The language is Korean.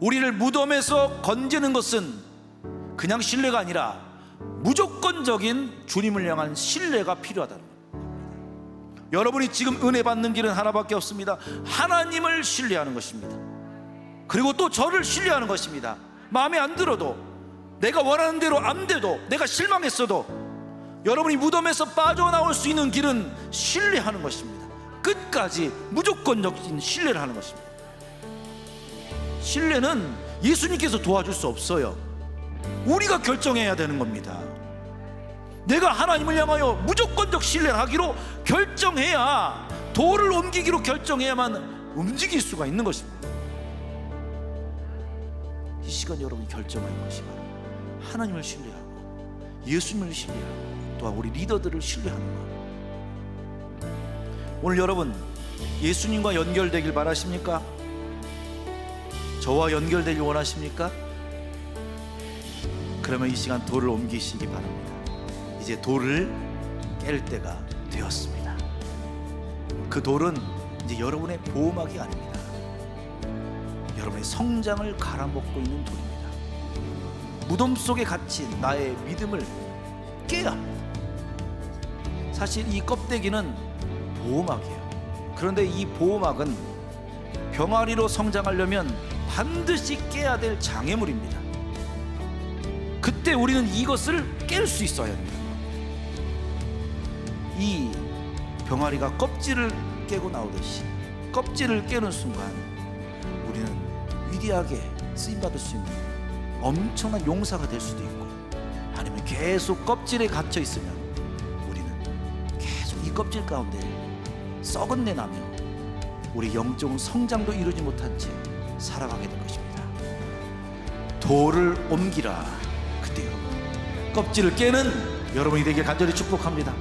우리를 무덤에서 건지는 것은 그냥 신뢰가 아니라 무조건적인 주님을 향한 신뢰가 필요하다는 거예요. 여러분이 지금 은혜 받는 길은 하나밖에 없습니다. 하나님을 신뢰하는 것입니다. 그리고 또 저를 신뢰하는 것입니다. 마음에 안 들어도 내가 원하는 대로 안 돼도 내가 실망했어도 여러분이 무덤에서 빠져나올 수 있는 길은 신뢰하는 것입니다. 끝까지 무조건적인 신뢰를 하는 것입니다. 신뢰는 예수님께서 도와줄 수 없어요. 우리가 결정해야 되는 겁니다. 내가 하나님을 향하여 무조건적 신뢰를 하기로 결정해야 돌을 옮기기로 결정해야만 움직일 수가 있는 것입니다. 이 시간 여러분이 결정할 것이 바로 하나님을 신뢰하고 예수님을 신뢰하고 또한 우리 리더들을 신뢰하는 것. 오늘 여러분 예수님과 연결되길 바라십니까? 저와 연결되길 원하십니까? 그러면 이 시간 돌을 옮기시기 바랍니다. 이제 돌을 깰 때가 되었습니다. 그 돌은 이제 여러분의 보호막이 아닙니다. 여러분의 성장을 갈아먹고 있는 돌입니다. 무덤 속에 갇힌 나의 믿음을 깨야 합니다. 사실 이 껍데기는 보호막이에요. 그런데 이 보호막은 병아리로 성장하려면 반드시 깨야 될 장애물입니다. 그때 우리는 이것을 깰 수 있어야 합니다. 이 병아리가 껍질을 깨고 나오듯이 껍질을 깨는 순간 우리는 위대하게 쓰임 받을 수 있는 엄청난 용사가 될 수도 있고 아니면 계속 껍질에 갇혀 있으면 우리는 계속 이 껍질 가운데 썩은 내 나며 우리 영적 성장도 이루지 못한 채 살아가게 될 것입니다. 돌을 옮기라. 그때 여러분 껍질을 깨는 여러분이 되길 간절히 축복합니다.